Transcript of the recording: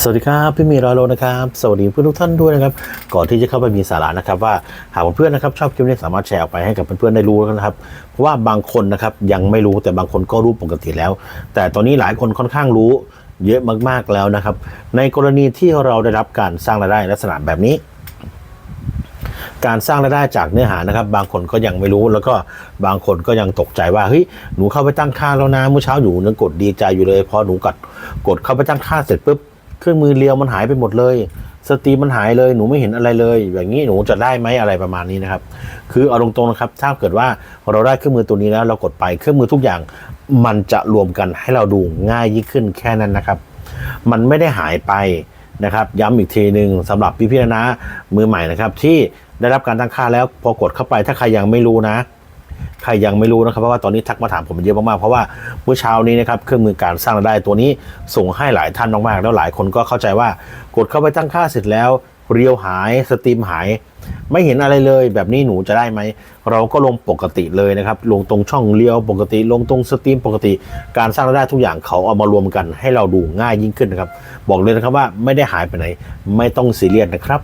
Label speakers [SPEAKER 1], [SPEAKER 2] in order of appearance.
[SPEAKER 1] สวัสดีครับ พี่มีรอยโลนะครับ สวัสดีเพื่อนทุกท่านด้วยนะครับ ก่อนที่จะเข้าไปมีสาระนะครับ ว่าหากเพื่อนนะครับชอบคลิปนี้สามารถแชร์ออกไปให้กับเพื่อนๆได้รู้นะครับ เพราะว่าบางคนนะครับยังไม่รู้แต่บางคนก็รู้ปกติแล้ว แต่ตอนนี้หลายคนค่อนข้างรู้เยอะมากๆแล้วนะครับ ในกรณีที่เราได้รับการสร้างรายได้ลักษณะแบบนี้การสร้างรายได้จากเนื้อหานะครับ บางคนก็ยังไม่รู้แล้วก็บางคนก็ยังตกใจว่าเฮ้ยหนูเข้าไปตั้งค่าแล้วนะเมื่อเช้าอยู่นึกกดดีใจอยู่เลยพอหนูกดกดเข้าไปตั้งค่าเสร็จปุ๊บ เครื่องมือเรียวมันหายไปหมดเลย สตรีมมันหายเลยหนูไม่เห็นอะไรเลย อย่างนี้หนูจะได้ไหมอะไรประมาณนี้นะครับ คือเอาตรงๆนะครับถ้าเกิดว่าเราได้เครื่องมือตัวนี้แล้วเรากดไปเครื่องมือทุกอย่าง มันจะรวมกันให้เราดูง่ายยิ่งขึ้นแค่นั้นนะครับ มันไม่ได้หายไปนะครับ ย้ำอีกทีหนึ่งสำหรับพี่พี่นะมือใหม่นะครับ ที่ได้รับการตั้งค่าแล้วพอกดเข้าไปถ้าใครยังไม่รู้นะ ใครยังไม่รู้นะครับเพราะว่าตอนนี้ทักมาถามผมเยอะมากๆเพราะว่าเมื่อเช้านี้นะครับเครื่องมือการสร้างรายได้ตัวนี้ส่งให้หลายท่านมากๆ แล้วหลายคนก็เข้าใจว่ากดเข้าไปตั้งค่าเสร็จแล้วเรียวหายสตรีมหาย ไม่เห็นอะไรเลยแบบนี้หนูจะได้ไหม เราก็ลงปกติเลยนะครับ ลงตรงช่องเลี้ยวปกติ ลงตรงสตรีมปกติ การสร้างรายได้ทุกอย่างเขาเอามารวมกัน ให้เราดูง่ายยิ่งขึ้นนะครับ บอกเลยนะครับว่าไม่ได้หายไปไหน ไม่ต้องซีเรียสนะครับ